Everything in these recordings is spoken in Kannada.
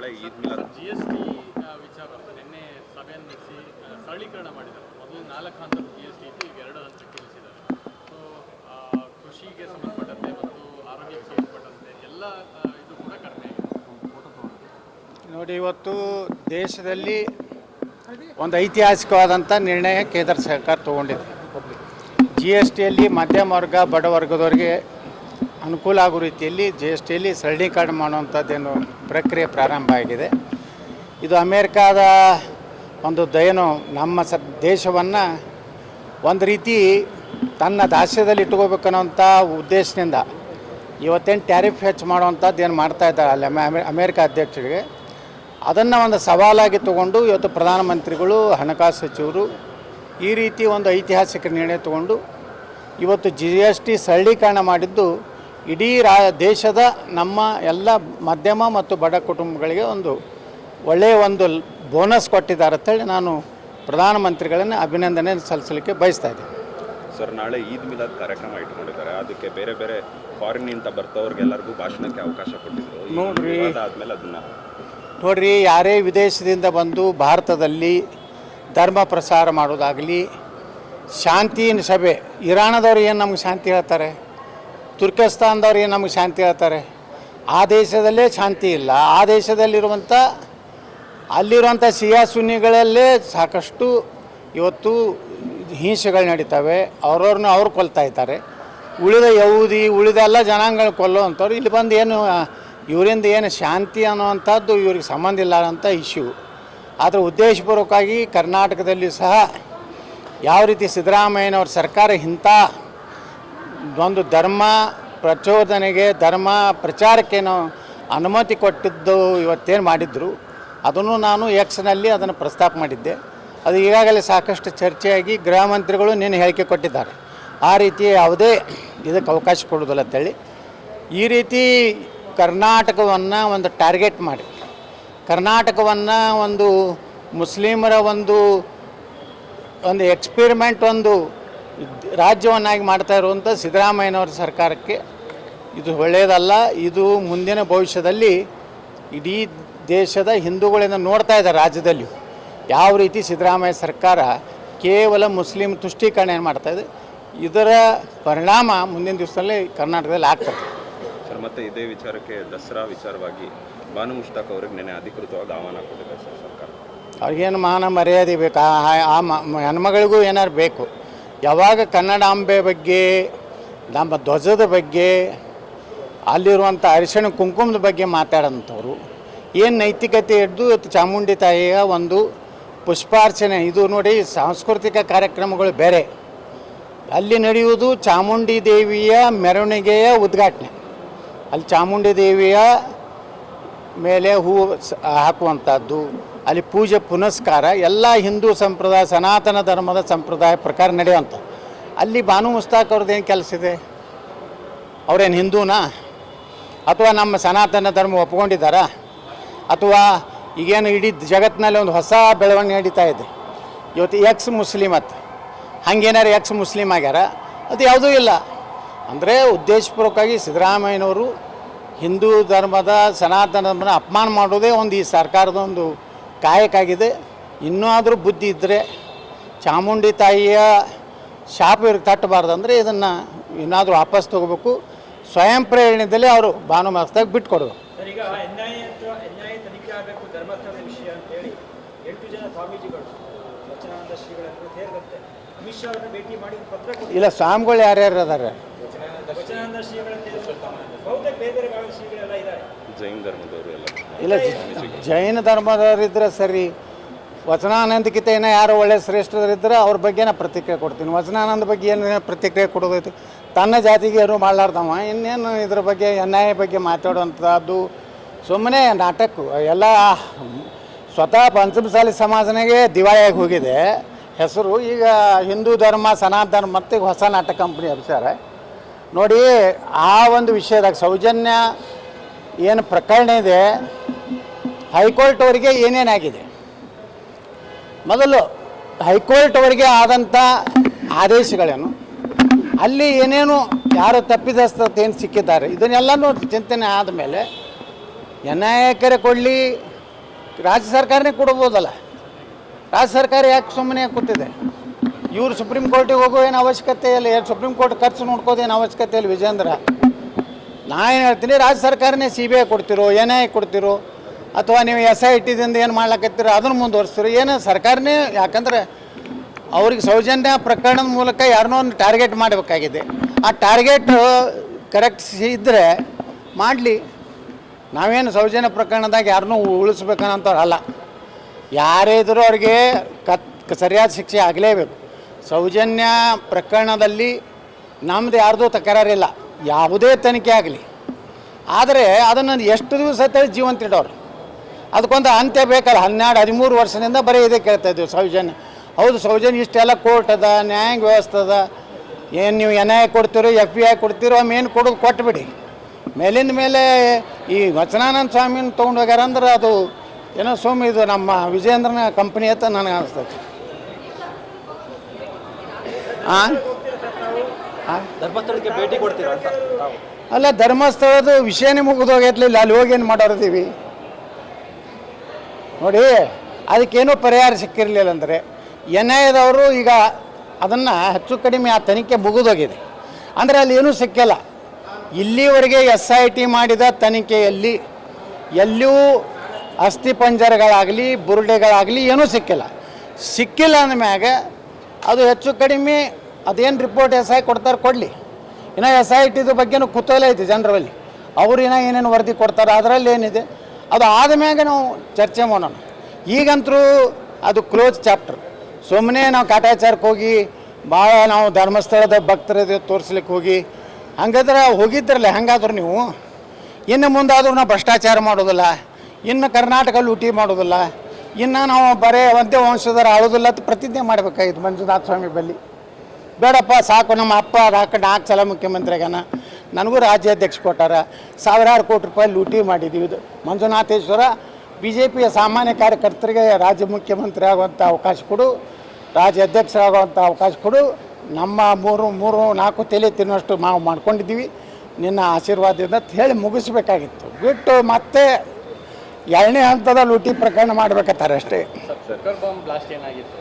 ನಾಳೆ Eid Milad G S T ವಿಚಾರ ನಿನ್ನೆ ಸಭೆಯನ್ನು ನಡೆಸಿ ಸರಳೀಕರಣ ಮಾಡಿದ್ದಾರೆ. ಮೊದಲು ನಾಲ್ಕು ಹಂತದ ಜಿ ಎಸ್ ಟಿ ಇತ್ತು ಈಗ ಎರಡು ಹಂತಕ್ಕೆ ಇಳಿಸಿದ್ದಾರೆ. ಸೊ ಕೃಷಿಗೆ ಸಂಬಂಧಪಟ್ಟಂತೆ ಮತ್ತು ಆರೋಗ್ಯಕ್ಕೆ ಸಂಬಂಧಪಟ್ಟಂತೆ ಎಲ್ಲ ಇದು ಕೂಡ ಕಡಿಮೆ ಆಗಿದೆ. ನೋಡಿ ಇವತ್ತು ದೇಶದಲ್ಲಿ ಒಂದು ಐತಿಹಾಸಿಕವಾದಂಥ ನಿರ್ಣಯ ಕೇಂದ್ರ ಸರ್ಕಾರ ತಗೊಂಡಿದೆ. ಜಿ ಎಸ್ ಟಿಯಲ್ಲಿ ಮಧ್ಯಮ ವರ್ಗ ಬಡ ವರ್ಗದವರಿಗೆ ಅನುಕೂಲ ಆಗೋ ರೀತಿಯಲ್ಲಿ ಜಿ ಎಸ್ ಟಿಯಲ್ಲಿ ಸರಳೀಕರಣ ಮಾಡುವಂಥದ್ದೇನು ಪ್ರಕ್ರಿಯೆ ಪ್ರಾರಂಭ ಆಗಿದೆ. ಇದು ಅಮೇರಿಕಾದ ಒಂದು ದಯನು ನಮ್ಮ ಸ ದೇಶವನ್ನು ಒಂದು ರೀತಿ ತನ್ನ ದಾಸ್ಯದಲ್ಲಿ ಇಟ್ಕೋಬೇಕನ್ನೋಂಥ ಉದ್ದೇಶದಿಂದ ಇವತ್ತೇನು ಟ್ಯಾರಿಫ್ ಹೆಚ್ಚು ಮಾಡುವಂಥದ್ದು ಏನು ಮಾಡ್ತಾ ಇದ್ದಾರೆ ಅಲ್ಲಿ ಅಮೆ- ಅಮೇರಿಕ ಅಧ್ಯಕ್ಷರಿಗೆ. ಅದನ್ನು ಒಂದು ಸವಾಲಾಗಿ ತಗೊಂಡು ಇವತ್ತು ಪ್ರಧಾನಮಂತ್ರಿಗಳು, ಹಣಕಾಸು ಸಚಿವರು ಈ ರೀತಿ ಒಂದು ಐತಿಹಾಸಿಕ ನಿರ್ಣಯ ತಗೊಂಡು ಇವತ್ತು ಜಿ ಎಸ್ ಟಿ ಸರಳೀಕರಣ ಮಾಡಿದ್ದು ಇಡೀ ರಾ ದೇಶದ ನಮ್ಮ ಎಲ್ಲ ಮಧ್ಯಮ ಮತ್ತು ಬಡ ಕುಟುಂಬಗಳಿಗೆ ಒಂದು ಒಳ್ಳೆಯ ಒಂದು ಬೋನಸ್ ಕೊಟ್ಟಿದ್ದಾರೆ ಅಂತೇಳಿ ನಾನು ಪ್ರಧಾನಮಂತ್ರಿಗಳನ್ನು ಅಭಿನಂದನೆ ಸಲ್ಲಿಸಲಿಕ್ಕೆ ಬಯಸ್ತಾ ಇದ್ದೀನಿ. ಸರ್ ನಾಳೆ ಈದ್ ಮಿಲಾದ್ ಕಾರ್ಯಕ್ರಮ ಇಟ್ಕೊಂಡಿದ್ದಾರೆ. ಅದಕ್ಕೆ ಬೇರೆ ಬೇರೆ ಫಾರಿನ್ನಿಂದ ಬರ್ತವ್ರಿಗೆಲ್ಲರಿಗೂ ಭಾಷಣಕ್ಕೆ ಅವಕಾಶ ಕೊಟ್ಟಿದ್ರು. ಈ ನೋಡ್ರಿ. ಆದಮೇಲೆ ಆದ್ಮೇಲೆ ಅದನ್ನ ನೋಡ್ರಿ ಯಾರೇ ವಿದೇಶದಿಂದ ಬಂದು ಭಾರತದಲ್ಲಿ ಧರ್ಮ ಪ್ರಸಾರ ಮಾಡೋದಾಗಲಿ ಶಾಂತಿ ಸಭೆ ಇರಾಣದವ್ರು ಏನು ನಮ್ಗೆ ಶಾಂತಿ ಹೇಳ್ತಾರೆ? ತುರ್ಕಿಸ್ತಾನದವ್ರು ಏನು ನಮಗೆ ಶಾಂತಿ ಹೇಳ್ತಾರೆ? ಆ ದೇಶದಲ್ಲೇ ಶಾಂತಿ ಇಲ್ಲ. ಆ ದೇಶದಲ್ಲಿರುವಂಥ ಅಲ್ಲಿರುವಂಥ ಸಿಯಾ ಸುನ್ನಿಗಳಲ್ಲೇ ಸಾಕಷ್ಟು ಇವತ್ತು ಹಿಂಸೆಗಳು ನಡೀತವೆ. ಅವ್ರವ್ರನ್ನ ಅವ್ರು ಕೊಲ್ತಾ ಇದ್ದಾರೆ. ಉಳಿದ ಯಹೂದಿ, ಉಳಿದ ಎಲ್ಲ ಜನಾಂಗಗಳು ಕೊಲ್ಲುವಂಥವ್ರು ಇಲ್ಲಿ ಬಂದು ಏನು, ಇವರಿಂದ ಏನು ಶಾಂತಿ ಅನ್ನುವಂಥದ್ದು ಇವ್ರಿಗೆ ಸಂಬಂಧ ಇಲ್ಲ ಅಂತ ಇಶ್ಯೂ. ಆದರೆ ಉದ್ದೇಶಪೂರ್ವಕವಾಗಿ ಕರ್ನಾಟಕದಲ್ಲಿ ಸಹ ಯಾವ ರೀತಿ ಸಿದ್ದರಾಮಯ್ಯನವ್ರ ಸರ್ಕಾರ ಇಂಥ ಒಂದು ಧರ್ಮ ಪ್ರಚೋದನೆಗೆ, ಧರ್ಮ ಪ್ರಚಾರಕ್ಕೇನು ಅನುಮತಿ ಕೊಟ್ಟಿದ್ದು ಇವತ್ತೇನು ಮಾಡಿದ್ರು, ಅದನ್ನು ನಾನು ಎಕ್ಸ್ನಲ್ಲಿ ಅದನ್ನು ಪ್ರಸ್ತಾಪ ಮಾಡಿದ್ದೆ. ಅದು ಈಗಾಗಲೇ ಸಾಕಷ್ಟು ಚರ್ಚೆಯಾಗಿ ಗೃಹ ಮಂತ್ರಿಗಳು ನಿನ್ನೆ ಹೇಳಿಕೆ ಕೊಟ್ಟಿದ್ದಾರೆ. ಆ ರೀತಿ ಯಾವುದೇ ಇದಕ್ಕೆ ಅವಕಾಶ ಕೊಡೋದಿಲ್ಲ ಅಂತೇಳಿ ಈ ರೀತಿ ಕರ್ನಾಟಕವನ್ನು ಒಂದು ಟಾರ್ಗೆಟ್ ಮಾಡಿ. ಕರ್ನಾಟಕವನ್ನು ಒಂದು ಮುಸ್ಲಿಮರ ಒಂದು ಒಂದು ಎಕ್ಸ್ಪೆರಿಮೆಂಟ್ ಒಂದು ರಾಜ್ಯವನ್ನಾಗಿ ಮಾಡ್ತಾ ಇರುವಂಥ ಸಿದ್ದರಾಮಯ್ಯನವರ ಸರ್ಕಾರಕ್ಕೆ ಇದು ಒಳ್ಳೆಯದಲ್ಲ ಇದು ಮುಂದಿನ ಭವಿಷ್ಯದಲ್ಲಿ ಇಡೀ ದೇಶದ ಹಿಂದೂಗಳಿಂದ ನೋಡ್ತಾ ಇದ್ದಾರೆ ರಾಜ್ಯದಲ್ಲಿ ಯಾವ ರೀತಿ ಸಿದ್ದರಾಮಯ್ಯ ಸರ್ಕಾರ ಕೇವಲ ಮುಸ್ಲಿಂ ತುಷ್ಟೀಕರಣ ಏನು ಮಾಡ್ತಾ ಇದೆ ಇದರ ಪರಿಣಾಮ ಮುಂದಿನ ದಿವಸದಲ್ಲಿ ಕರ್ನಾಟಕದಲ್ಲಿ ಆಗ್ತದೆ. ಸರ್ ಮತ್ತೆ ಇದೇ ವಿಚಾರಕ್ಕೆ ದಸರಾ ವಿಚಾರವಾಗಿ ಬಾನು ಮುಷ್ತಾಕ್ ಅವ್ರಿಗೆ ನೆನೆ ಅಧಿಕೃತವಾಗಿ ಆಹ್ವಾನ ಕೊಟ್ಟಿದ್ದಾರೆ ಸರ್ ಸರ್ಕಾರ. ಅವ್ರಿಗೇನು ಮಾನ ಮರ್ಯಾದೆ ಬೇಕು ಆ ಹೆಣ್ಮಗಳಿಗೂ ಏನಾರು ಬೇಕು. ಯಾವಾಗ ಕನ್ನಡಾಂಬೆ ಬಗ್ಗೆ, ನಮ್ಮ ಧ್ವಜದ ಬಗ್ಗೆ, ಅಲ್ಲಿರುವಂಥ ಅರಿಶಿಣ ಕುಂಕುಮದ ಬಗ್ಗೆ ಮಾತಾಡೋಂಥವ್ರು, ಏನು ನೈತಿಕತೆ ಹಿಡಿದು ಚಾಮುಂಡಿ ತಾಯಿಯ ಒಂದು ಪುಷ್ಪಾರ್ಚನೆ. ಇದು ನೋಡಿ ಸಾಂಸ್ಕೃತಿಕ ಕಾರ್ಯಕ್ರಮಗಳು ಬೇರೆ. ಅಲ್ಲಿ ನಡೆಯುವುದು ಚಾಮುಂಡಿ ದೇವಿಯ ಮೆರವಣಿಗೆಯ ಉದ್ಘಾಟನೆ. ಅಲ್ಲಿ ಚಾಮುಂಡಿ ದೇವಿಯ ಮೇಲೆ ಹೂ ಹಾಕುವಂಥದ್ದು ಅಲ್ಲಿ ಪೂಜೆ, ಪುನಸ್ಕಾರ, ಎಲ್ಲ ಹಿಂದೂ ಸಂಪ್ರದಾಯ, ಸನಾತನ ಧರ್ಮದ ಸಂಪ್ರದಾಯ ಪ್ರಕಾರ ನಡೆಯುವಂಥ ಅಲ್ಲಿ ಬಾನು ಮುಸ್ತಾಕ್ ಅವ್ರದ್ದು ಏನು ಕೆಲಸ ಇದೆ? ಅವ್ರೇನು ಹಿಂದೂನಾ? ಅಥವಾ ನಮ್ಮ ಸನಾತನ ಧರ್ಮ ಒಪ್ಕೊಂಡಿದ್ದಾರಾ? ಅಥವಾ ಈಗೇನು ಇಡೀ ಜಗತ್ತಿನಲ್ಲಿ ಒಂದು ಹೊಸ ಬೆಳವಣಿಗೆ ನಡೀತಾ ಇದೆ? ಇವತ್ತು ಎಕ್ಸ್ ಮುಸ್ಲಿಮ್ ಅತ್ತ ಹಂಗೇನಾರು ಎಕ್ಸ್ ಮುಸ್ಲಿಮ್ ಆಗ್ಯಾರ? ಅದು ಯಾವುದೂ ಇಲ್ಲ. ಅಂದರೆ ಉದ್ದೇಶಪೂರ್ವಕವಾಗಿ ಸಿದ್ದರಾಮಯ್ಯನವರು ಹಿಂದೂ ಧರ್ಮದ, ಸನಾತನ ಧರ್ಮನ ಅಪಮಾನ ಮಾಡೋದೇ ಒಂದು ಈ ಸರ್ಕಾರದ ಒಂದು ಕಾಯಕಾಗಿದೆ ಇನ್ನೂ ಆದರೂ ಬುದ್ಧಿ ಇದ್ದರೆ ಚಾಮುಂಡಿ ತಾಯಿಯ ಶಾಪ ಇವ್ರಿಗೆ ತಟ್ಟಬಾರ್ದು ಅಂದರೆ ಇದನ್ನು ಇನ್ನಾದರೂ ವಾಪಸ್ ತಗೋಬೇಕು. ಸ್ವಯಂ ಪ್ರೇರಣೆಯಲ್ಲಿ ಅವರು ಭಾನುಮಾಸದಾಗ ಬಿಟ್ಕೊಡ್ಬೇಕು ಇಲ್ಲ ಸ್ವಾಮಿಗಳು ಯಾರ್ಯಾರು ಅದಾರೆ ಜೈನ್ ಧರ್ಮದವರು ಎಲ್ಲ ಇಲ್ಲ ಜೈನ ಧರ್ಮದವರಿದ್ರೆ ಸರಿ. ವಚನಾನಂದಕ್ಕಿಂತ ಯಾರು ಒಳ್ಳೆ ಶ್ರೇಷ್ಠರಿದ್ದರೆ ಅವ್ರ ಬಗ್ಗೆ ನಾ ಪ್ರತಿಕ್ರಿಯೆ ಕೊಡ್ತೀನಿ. ವಚನಾನಂದ ಬಗ್ಗೆ ಏನು ಪ್ರತಿಕ್ರಿಯೆ ಕೊಡೋದೈತಿ? ತನ್ನ ಜಾತಿಗೆ ಏನು ಮಾಡಲಾರ್ದವ? ಇನ್ನೇನು ಇದ್ರ ಬಗ್ಗೆ ಎನ್ಐ ಬಗ್ಗೆ ಮಾತಾಡುವಂಥದ್ದು? ಸುಮ್ಮನೆ ನಾಟಕ, ಎಲ್ಲ ಸ್ವತಃ ಪಂಚಮಸಾಲಿ ಸಮಾಜನಾಗೆ ದಿವಾಳಿಯಾಗಿ ಹೋಗಿದೆ. ಹೆಸರು ಈಗ ಹಿಂದೂ ಧರ್ಮ, ಸನಾತನ ಧರ್ಮ, ಮತ್ತು ಹೊಸ ನಾಟಕ ಕಂಪ್ನಿ ಅಭಿಸಾರ ನೋಡಿ, ಆ ಒಂದು ವಿಷಯದಾಗ ಸೌಜನ್ಯ ಏನು ಪ್ರಕರಣ ಇದೆ, ಹೈಕೋರ್ಟ್ ಅವರಿಗೆ ಏನೇನಾಗಿದೆ? ಮೊದಲು ಹೈಕೋರ್ಟ್ ಅವರಿಗೆ ಆದಂಥ ಆದೇಶಗಳೇನು? ಅಲ್ಲಿ ಏನೇನು, ಯಾರು ತಪ್ಪಿದಸ್ತೇನು ಸಿಕ್ಕಿದ್ದಾರೆ? ಇದನ್ನೆಲ್ಲನೂ ಚಿಂತನೆ ಆದಮೇಲೆ ನ್ಯಾಯಾಯಕರೇ ಕೊಡಲಿ, ರಾಜ್ಯ ಸರ್ಕಾರನೇ ಕೊಡ್ಬೋದಲ್ಲ? ರಾಜ್ಯ ಸರ್ಕಾರ ಯಾಕೆ ಸುಮ್ಮನೆ ಕೂತಿದೆ? ಇವರು ಸುಪ್ರೀಂ ಕೋರ್ಟಿಗೆ ಹೋಗೋ ಏನು ಅವಶ್ಯಕತೆ ಇಲ್ಲ ಸುಪ್ರೀಂ ಕೋರ್ಟ್ ಖರ್ಚು ನೋಡ್ಕೋದೇನು ಅವಶ್ಯಕತೆ ಇಲ್ಲ ವಿಜೇಂದ್ರ ನಾ ಏನು ಹೇಳ್ತೀನಿ, ರಾಜ್ಯ ಸರ್ಕಾರನೇ ಸಿ ಬಿ ಐ ಕೊಡ್ತಿರೋ ಎನ್ ಐ ಕೊಡ್ತಿರೋ, ಅಥವಾ ನೀವು ಎಸ್ ಐ ಟಿದಿಂದ ಏನು ಮಾಡ್ಲಕತ್ತೀರೋ ಅದನ್ನು ಮುಂದುವರಿಸ್ತಿರೋ, ಏನು ಸರ್ಕಾರನೇ, ಯಾಕಂದ್ರೆ ಅವ್ರಿಗೆ ಸೌಜನ್ಯ ಪ್ರಕರಣದ ಮೂಲಕ ಯಾರನ್ನೋ ಒಂದು ಟಾರ್ಗೆಟ್ ಮಾಡಬೇಕಾಗಿದೆ. ಆ ಟಾರ್ಗೆಟ್ ಕರೆಕ್ಟ್ ಇದ್ದರೆ ಮಾಡಲಿ. ನಾವೇನು ಸೌಜನ್ಯ ಪ್ರಕರಣದಾಗ ಯಾರನ್ನೂ ಉಳಿಸ್ಬೇಕನ್ನೋಂಥವ್ರು ಅಲ್ಲ. ಯಾರೇ ಇದ್ರೂ ಅವ್ರಿಗೆ ಕತ್, ಸರಿಯಾದ ಶಿಕ್ಷೆ ಆಗಲೇಬೇಕು. ಸೌಜನ್ಯ ಪ್ರಕರಣದಲ್ಲಿ ನಮ್ಮದು ಯಾರ್ದೂ ತಕರಾರಿಲ್ಲ. ಯಾವುದೇ ತನಿಖೆ ಆಗಲಿ. ಆದರೆ ಅದನ್ನು ಎಷ್ಟು ದಿವಸ ತಳಿ ಜೀವಂತ ಇಡೋರು? ಅದಕ್ಕೊಂದು ಅಂತ್ಯ ಬೇಕಲ್ಲ, ಹನ್ನೆರಡು, ಹದಿಮೂರು ವರ್ಷದಿಂದ ಬರೀ ಇದೇ ಕೇಳ್ತಾ ಇದ್ದೀವಿ ಸೌಜನ್ಯ. ಹೌದು, ಸೌಜನ್ಯ ಇಷ್ಟೆಲ್ಲ ಕೋರ್ಟ್ ಅದ, ನ್ಯಾಯಾಂಗ ವ್ಯವಸ್ಥೆ ಅದ. ಏನು ನೀವು ಎನ್ ಐ ಕೊಡ್ತೀರೋ ಎಫ್ ಬಿ ಐ ಕೊಡ್ತೀರೋ ಏನು ಕೊಡೋದು ಕೊಟ್ಟುಬಿಡಿ ಮೇಲಿಂದ ಮೇಲೆ ಈ ವಚನಾನಂದ ಸ್ವಾಮಿನ ತೊಗೊಂಡು ಹೋಗ್ಯಾರ ಅಂದ್ರೆ ಅದು ಏನೋ ಸ್ವಾಮಿ ಇದು ನಮ್ಮ ವಿಜೇಂದ್ರನ ಕಂಪ್ನಿ ಅಂತ ನನಗೆ ಅನಿಸ್ತೈತೆ. ಆ? ಧರ್ಮಸ್ಥಳಕ್ಕೆ ಭೇಟಿ ಕೊಡ್ತೀರಾ ಅಲ್ಲ ಧರ್ಮಸ್ಥಳದ ವಿಷಯನೇ ಮುಗಿದೋಗೈತ್ಲಿಲ್ಲ ಅಲ್ಲಿ ಹೋಗಿ ಏನು ಮಾಡೋರ್ತೀವಿ ನೋಡಿ, ಅದಕ್ಕೇನೂ ಪರಿಹಾರ ಸಿಕ್ಕಿರಲಿಲ್ಲ ಅಂದರೆ ಎನ್ ಐ ಎದವರು ಈಗ ಅದನ್ನು ಹೆಚ್ಚು ಕಡಿಮೆ ಆ ತನಿಖೆ ಮುಗಿದೋಗಿದೆ. ಅಂದರೆ ಅಲ್ಲಿ ಏನೂ ಸಿಕ್ಕಿಲ್ಲ. ಇಲ್ಲಿವರೆಗೆ ಎಸ್ ಐ ಟಿ ಮಾಡಿದ ತನಿಖೆಯಲ್ಲಿ ಎಲ್ಲಿಯೂ ಅಸ್ಥಿಪಂಜರಗಳಾಗಲಿ ಬುರುಡೆಗಳಾಗಲಿ ಏನೂ ಸಿಕ್ಕಿಲ್ಲ. ಸಿಕ್ಕಿಲ್ಲ ಅಂದಮ್ಯಾಗ ಅದು ಹೆಚ್ಚು ಕಡಿಮೆ ಅದೇನು ರಿಪೋರ್ಟ್ ಎಸ್ ಐ ಕೊಡ್ತಾರೆ ಕೊಡಲಿ. ಇನ್ನು ಎಸ್ ಐ ಟಿದು ಬಗ್ಗೆನೂ ಕುತೂಹಲ ಐತಿ ಜನರಲ್ಲಿ ಅವ್ರು ಇನ್ನೂ ಏನೇನು ವರದಿ ಕೊಡ್ತಾರೆ ಅದರಲ್ಲಿ ಏನಿದೆ, ಅದು ಆದಮ್ಯಾಗ ನಾವು ಚರ್ಚೆ ಮಾಡೋಣ. ಈಗಂತರೂ ಅದು ಕ್ಲೋಸ್ ಚಾಪ್ಟರ್ ಸುಮ್ಮನೆ ನಾವು ಕಾಟಾಚಾರಕ್ಕೆ ಹೋಗಿ, ಭಾಳ ನಾವು ಧರ್ಮಸ್ಥಳದ ಭಕ್ತರದ ತೋರಿಸ್ಲಿಕ್ಕೆ ಹೋಗಿ, ಹಂಗಾದ್ರೆ ಹೋಗಿದ್ರಲ್ಲ, ಹೆಂಗಾದ್ರು ನೀವು? ಇನ್ನು ಮುಂದಾದ್ರೂ ನಾವು ಭ್ರಷ್ಟಾಚಾರ ಮಾಡೋದಿಲ್ಲ, ಇನ್ನು ಕರ್ನಾಟಕ ಲೂಟಿ ಮಾಡೋದಿಲ್ಲ, ಇನ್ನು ನಾವು ಬರೇ ಒಂದೇ ವಂಶದರ ಆಳೋದಿಲ್ಲ ಅಂತ ಪ್ರತಿಜ್ಞೆ ಮಾಡಬೇಕಾಗಿತ್ತು ಮಂಜುನಾಥ ಸ್ವಾಮಿ ಬಲ್ಲಿ. ಬೇಡಪ್ಪ, ಸಾಕು, ನಮ್ಮ ಅಪ್ಪ ಹಾಕೊಂಡು ನಾಲ್ಕು ಸಲ ಮುಖ್ಯಮಂತ್ರಿ ಆಗ್ಯಾನ. ನನಗೂ ರಾಜ್ಯಾಧ್ಯಕ್ಷ ಕೊಟ್ಟಾರ. ಸಾವಿರಾರು ಕೋಟಿ ರೂಪಾಯಿ ಲೂಟಿ ಮಾಡಿದ್ದೀವಿ ಇದು. ಮಂಜುನಾಥೇಶ್ವರ ಬಿ ಜೆ ಪಿಯ ಸಾಮಾನ್ಯ ಕಾರ್ಯಕರ್ತರಿಗೆ ರಾಜ್ಯ ಮುಖ್ಯಮಂತ್ರಿ ಆಗುವಂಥ ಅವಕಾಶ ಕೊಡು. ರಾಜ್ಯ ಅಧ್ಯಕ್ಷರಾಗುವಂಥ ಅವಕಾಶ ಕೊಡು. ನಮ್ಮ ಮೂರು ಮೂರು, ನಾಲ್ಕು ತಲೆ ತಿನ್ನುವಷ್ಟು ನಾವು ಮಾಡ್ಕೊಂಡಿದ್ದೀವಿ. ನಿನ್ನ ಆಶೀರ್ವಾದದಿಂದ ಅಂತ ಹೇಳಿ ಮುಗಿಸ್ಬೇಕಾಗಿತ್ತು. ಬಿಟ್ಟು ಮತ್ತೆ ಎರಡನೇ ಹಂತದ ಲೂಟಿ ಪ್ರಕರಣ ಮಾಡ್ಬೇಕತ್ತಾರೆ ಅಷ್ಟೇ ಸರ್ಕರ್ ಬಾಂಬ್ ಬ್ಲಾಸ್ಟ್ ಏನಾಗಿತ್ತು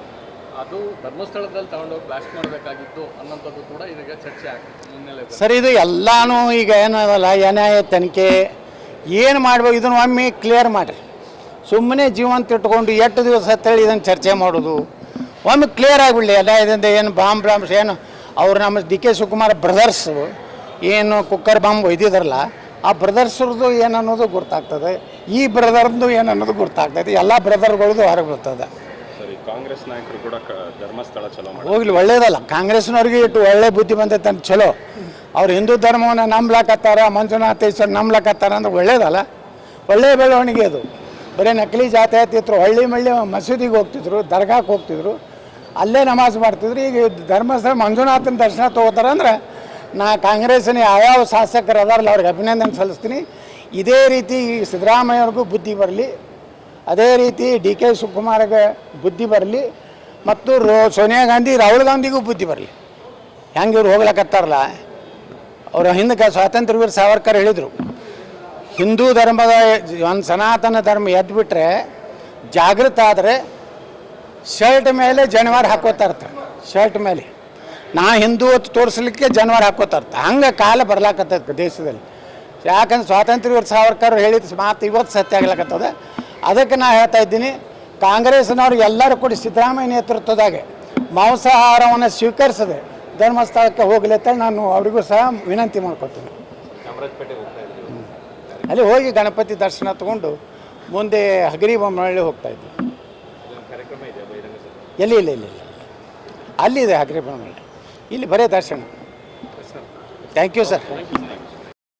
ಅದು ಧರ್ಮಸ್ಥಳದಲ್ಲಿ ತಗೊಂಡೋಗಿ ಬ್ಲಾಸ್ಟ್ ಮಾಡಬೇಕಾಗಿತ್ತು ಅನ್ನೋಂಥದ್ದು ಕೂಡ ಇದೀಗ ಚರ್ಚೆ ಆಗ್ತದೆ ಸರ್, ಇದು ಎಲ್ಲಾನು ಈಗ ಏನದಲ್ಲ, ಏನಾಯ ತನಿಖೆ, ಏನು ಮಾಡ್ಬೇಕು, ಇದನ್ನು ಒಮ್ಮೆ ಕ್ಲಿಯರ್ ಮಾಡಿರಿ. ಸುಮ್ಮನೆ ಜೀವಂತ ಇಟ್ಕೊಂಡು ಎಷ್ಟು ದಿವಸ ಅಂತೇಳಿ ಇದನ್ನು ಚರ್ಚೆ ಮಾಡೋದು? ಒಮ್ಮೆ ಕ್ಲಿಯರ್ ಆಗಿಬಿಡಲಿ, ಎಲ್ಲ ಇದರಿಂದ ಏನು ಬಾಂಬ್ ಬ್ರಾಂಬ್ಸ್ ಏನು, ಅವ್ರು ನಮ್ಮ ಡಿ ಕೆ ಶಿವಕುಮಾರ್ ಬ್ರದರ್ಸು ಏನು ಕುಕ್ಕರ್ ಬಾಂಬ್ ಒಯ್ದಿದ್ರಲ್ಲ, ಆ ಬ್ರದರ್ಸ್ರದ್ದು ಏನನ್ನೋದು ಗೊತ್ತಾಗ್ತದೆ, ಈ ಬ್ರದರ್ದು ಏನನ್ನೋದು ಗೊತ್ತಾಗ್ತದೆ, ಎಲ್ಲ ಬ್ರದರ್ಗಳದ್ದು ಹೊರಗೆ ಬರ್ತದೆ. ಕಾಂಗ್ರೆಸ್ ನಾಯಕರು ಕೂಡ ಧರ್ಮಸ್ಥಳ ಚಲೋ ಹೋಗ್ಲಿ, ಒಳ್ಳೇದಲ್ಲ. ಕಾಂಗ್ರೆಸ್ನವ್ರಿಗೆ ಇಟ್ಟು ಒಳ್ಳೆ ಬುದ್ಧಿ ಬಂದೈತೆ ಅಂತ ಚಲೋ ಅವ್ರು ಹಿಂದೂ ಧರ್ಮವನ್ನು ನಂಬ್ಲಾಕತ್ತಾರ ಮಂಜುನಾಥೇಶ್ವರ ನಂಬ್ಲಾಕತ್ತಾರ ಅಂದ್ರೆ ಒಳ್ಳೇದಲ್ಲ. ಒಳ್ಳೆಯ ಬೆಳವಣಿಗೆ ಅದು. ಬರೀ ನಕಲಿ ಜಾತಿ ಇತ್ತು ಹಳ್ಳಿ ಮಳ್ಳಿ ಮಸೀದಿಗೆ ಹೋಗ್ತಿದ್ರು ದರ್ಗಾಕ್ಕೆ ಹೋಗ್ತಿದ್ರು, ಅಲ್ಲೇ ನಮಾಜ್ ಮಾಡ್ತಿದ್ರು. ಈಗ ಧರ್ಮಸ್ಥಳ ಮಂಜುನಾಥನ ದರ್ಶನ ತೊಗೋತಾರೆ ಅಂದ್ರೆ ನಾ ಕಾಂಗ್ರೆಸ್ಸಿನ ಯಾವ್ಯಾವ ಶಾಸಕರು ಅದಾರಲ್ಲ ಅವ್ರಿಗೆ ಅಭಿನಂದನೆ ಸಲ್ಲಿಸ್ತೀನಿ. ಇದೇ ರೀತಿ ಸಿದ್ದರಾಮಯ್ಯವ್ರಿಗೂ ಬುದ್ಧಿ ಬರಲಿ. ಅದೇ ರೀತಿ ಡಿ ಕೆ ಶಿವಕುಮಾರ್ಗೆ ಬುದ್ಧಿ ಬರಲಿ ಮತ್ತು ರೋ ಸೋನಿಯಾ ಗಾಂಧಿ, ರಾಹುಲ್ ಗಾಂಧಿಗೂ ಬುದ್ಧಿ ಬರಲಿ. ಹೆಂಗೆ ಇವ್ರು ಹೋಗ್ಲಕತ್ತಾರಲ್ಲ? ಅವರು ಹಿಂದಕ್ಕೆ ಸ್ವಾತಂತ್ರ್ಯ ವೀರ ಸಾವರ್ಕರ್ ಹೇಳಿದರು. ಹಿಂದೂ ಧರ್ಮದ ಒಂದು ಸನಾತನ ಧರ್ಮ ಎದ್ದು ಬಿಟ್ಟರೆ ಜಾಗೃತ ಆದರೆ ಶರ್ಟ್ ಮೇಲೆ ಜನವಾರ ಹಾಕೋತಾ ಇರ್ತಾರೆ, ಶರ್ಟ್ ಮೇಲೆ. ನಾ ಹಿಂದೂ ಅಂತ ತೋರಿಸ್ಲಿಕ್ಕೆ ಜನವಾರ ಹಾಕೋತಾ ಇರ್ತಾರೆ ಹಂಗೆ ಕಾಲ ಬರ್ಲಾಕತ್ತ ದೇಶದಲ್ಲಿ. ಯಾಕಂದ್ರೆ ಸ್ವಾತಂತ್ರ್ಯ ವೀರ ಸಾವರ್ಕರ್ ಹೇಳಿದ ಮಾತು ಇವತ್ತು ಸತ್ಯ ಆಗ್ಲಕತ್ತದ. ಅದಕ್ಕೆ ನಾನು ಹೇಳ್ತಾ ಇದ್ದೀನಿ ಕಾಂಗ್ರೆಸ್ನವ್ರು ಎಲ್ಲರೂ ಕೂಡ ಸಿದ್ದರಾಮಯ್ಯ ನೇತೃತ್ವದಾಗೆ ಮಾಂಸಾಹಾರವನ್ನು ಸ್ವೀಕರಿಸದೆ ಧರ್ಮಸ್ಥಳಕ್ಕೆ ಹೋಗಲಿ ಅಂತ ನಾನು ಅವರಿಗೂ ಸಹ ವಿನಂತಿ ಮಾಡ್ಕೊತೀನಿ ಅಲ್ಲಿ ಹೋಗಿ ಗಣಪತಿ ದರ್ಶನ ತಗೊಂಡು ಮುಂದೆ ಹಗರಿ ಬೊಮ್ಮನಹಳ್ಳಿ ಹೋಗ್ತಾ ಇದ್ದೆ. ಎಲ್ಲಿ ಇಲ್ಲ ಇಲ್ಲ ಇಲ್ಲ ಅಲ್ಲಿದೆ ಹಗರಿ ಬೊಮ್ಮನಹಳ್ಳಿ ಇಲ್ಲಿ ಬರೇ ದರ್ಶನ. Thank you sir